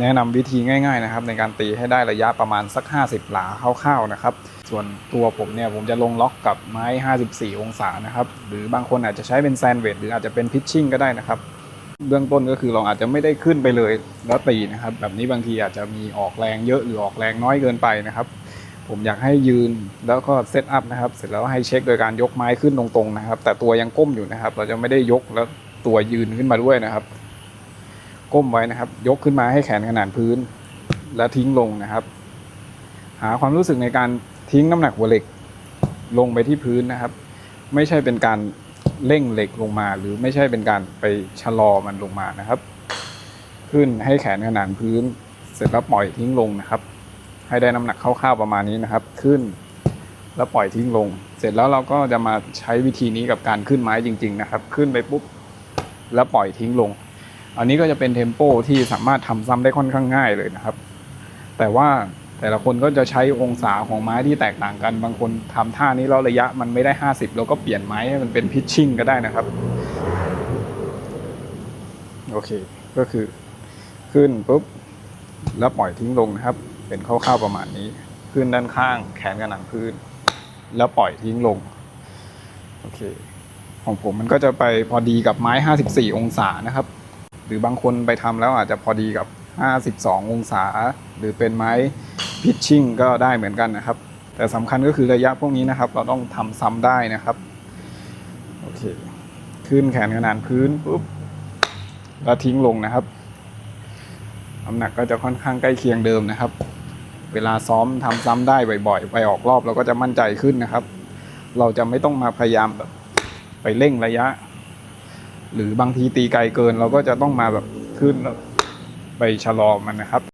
แนะนำวิธีง่ายๆนะครับในการตีให้ได้ระยะประมาณสัก 50 หลาคร่าวๆนะครับ ส่วนตัวผมเนี่ยผมจะลงล็อกกับไม้ 54 องศานะครับ หรือบางคนอาจจะใช้เป็นแซนด์เวดหรืออาจจะเป็นพิชชิ่งก็ได้นะครับ เบื้องต้นก็คือเราอาจจะไม่ได้ขึ้นไปเลยแล้วตีนะครับ แบบนี้บางทีอาจจะมีออกแรงเยอะหรือออกแรงน้อยเกินไปนะครับ ผมอยากให้ยืนแล้วก็เซตอัพนะครับ เสร็จแล้วให้เช็คโดยการยกไม้ขึ้นตรงๆนะครับ แต่ตัวยังก้มอยู่นะครับ เราจะไม่ได้ยกแล้วตัวยืนขึ้นมาด้วยนะครับ ก้มไว้นะครับ ยกขึ้นมาให้แขนขนานพื้น แล้วทิ้งลงนะครับ หาความรู้สึกในการทิ้งน้ำหนักหัวเหล็กลงไปที่พื้นนะครับ ไม่ใช่เป็นการเร่งเหล็กลงมา หรือไม่ใช่เป็นการไปชะลอมันลงมานะครับ ขึ้นให้แขนขนานพื้น เสร็จแล้วปล่อยทิ้งลงนะครับ ให้ได้น้ำหนักคร่าวๆประมาณนี้นะครับ ขึ้นแล้วปล่อยทิ้งลง เสร็จแล้วเราก็จะมาใช้วิธีนี้กับการขึ้นไม้จริง ๆ นะครับ ขึ้นไปปุ๊บ แล้วปล่อยทิ้งลง อันนี้ก็จะเป็นเทมโปที่สามารถทำซ้ำได้ค่อนข้างง่ายเลยนะครับ แต่ว่าแต่ละคนก็จะใช้องศาของไม้ที่แตกต่างกัน บางคนทำท่านี้แล้วระยะมันไม่ได้ 50 เราก็เปลี่ยนไม้ให้มันเป็นพิชชิ่งก็ได้นะครับ โอเค ก็คือขึ้นปุ๊บ แล้วปล่อยทิ้งลงนะครับ เป็นคร่าวๆประมาณนี้ ขึ้นด้านข้าง แขนกับหนังพื้น แล้วปล่อยทิ้งลง โอเค ของผมมันก็จะไปพอดีกับไม้ 54 องศานะครับ หรือบางคนไปทำแล้วอาจจะพอดีกับ 52 องศา หรือเป็นไม้พิชชิ่งก็ได้เหมือนกันนะครับ แต่สำคัญก็คือระยะพวกนี้นะครับ เราต้องทำซ้ำได้นะครับโอเคขึ้นแขนขนานพื้นปุ๊บแล้วทิ้งลงนะครับน้ำหนักก็จะค่อนข้างใกล้เคียงเดิมนะครับ เวลาซ้อมทำซ้ำได้บ่อยๆ ไปออกรอบเราก็จะมั่นใจขึ้นนะครับ เราจะไม่ต้องมาพยายามแบบไปเร่งระยะ หรือบางทีตีไกลเกินเราก็จะต้องมาแบบขึ้นไปชะลอมันนะครับ